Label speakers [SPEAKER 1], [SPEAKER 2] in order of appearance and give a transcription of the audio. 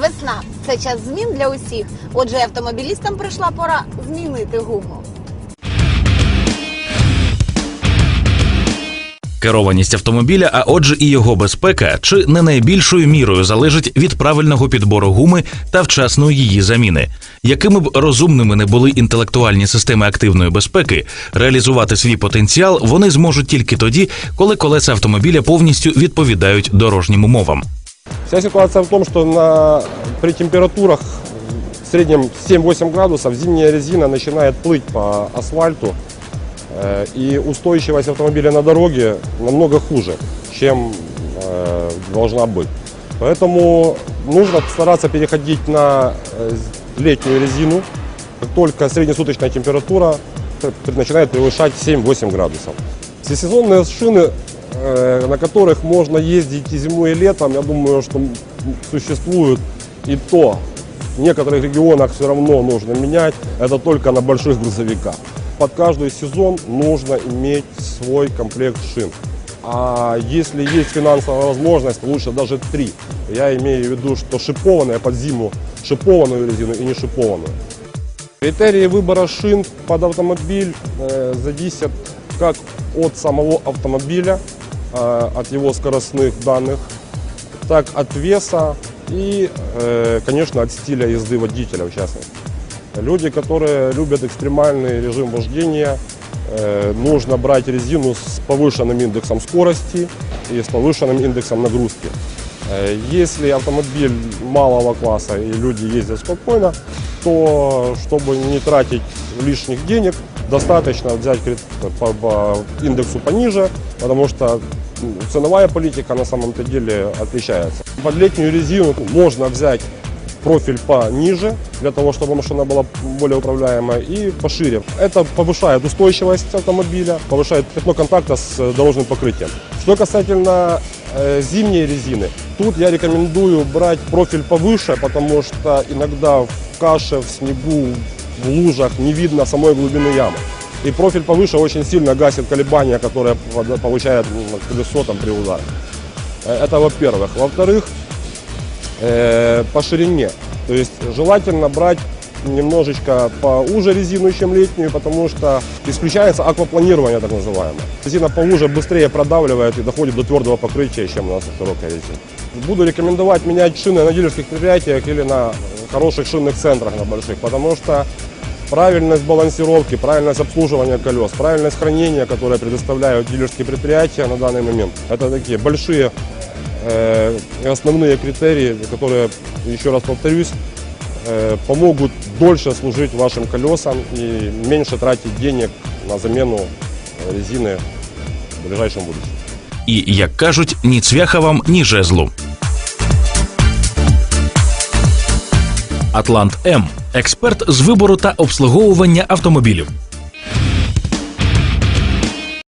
[SPEAKER 1] Весна це час змін для усіх. Отже, автомобілістам прийшла пора змінити гуму.
[SPEAKER 2] Керованість автомобіля, а отже, і його безпека, чи не найбільшою мірою залежить від правильного підбору гуми та вчасної її заміни. Якими б розумними не були інтелектуальні системи активної безпеки, реалізувати свій потенціал вони зможуть тільки тоді, коли колеса автомобіля повністю відповідають дорожнім умовам.
[SPEAKER 3] Вся ситуация в том, что на, при температурах в среднем 7-8 градусов зимняя резина начинает плыть по асфальту, э, и устойчивость автомобиля на дороге намного хуже, чем э, должна быть. Поэтому нужно стараться переходить на э, летнюю резину, как только среднесуточная температура т- начинает превышать 7-8 градусов. Всесезонные шины, э, на которых можно ездить и зимой, и летом, я думаю, что существуют и то. В некоторых регионах все равно нужно менять, это только на больших грузовиках. Под каждый сезон нужно иметь свой комплект шин. А если есть финансовая возможность, лучше даже три. Я имею в виду, что шипованная под зиму, шипованную резину и не шипованную. Критерии выбора шин под автомобиль э, зависят как от самого автомобиля, э, от его скоростных данных, так от веса и, э, конечно, от стиля езды водителя в частности. Люди, которые любят экстремальный режим вождения, э, нужно брать резину с повышенным индексом скорости и с повышенным индексом нагрузки. Э, Если автомобиль малого класса и люди ездят спокойно, то чтобы не тратить лишних денег, достаточно взять по, индексу пониже, потому что ценовая политика на самом-то деле отличается. Под летнюю резину можно взять профиль пониже, для того, чтобы машина была более управляемая, и пошире. Это повышает устойчивость автомобиля, повышает пятно контакта с э, дорожным покрытием. Что касательно э, зимней резины, тут я рекомендую брать профиль повыше, потому что иногда в каше, в снегу, в лужах не видно самой глубины ямы. И профиль повыше очень сильно гасит колебания, которые получает колесо там, при ударе. Э, Это во-первых. Во-вторых, э, по ширине. То есть желательно брать немножечко поуже резину, чем летнюю, потому что исключается аквапланирование так называемое. Резина поуже быстрее продавливает и доходит до твердого покрытия, чем у нас широкая резина. Буду рекомендовать менять шины на дилерских предприятиях или на хороших шинных центрах на больших, потому что правильность балансировки, правильность обслуживания колес, правильность хранения, которое предоставляют дилерские предприятия на данный момент, это такие большие э, основные критерии, которые, еще раз повторюсь, э, помогут дольше служить вашим колесам и меньше тратить денег на замену э, резины в ближайшем будущем.
[SPEAKER 2] І як кажуть, ні цвяха вам, ні жезлу. Атлант М експерт з вибору та обслуговування автомобілів.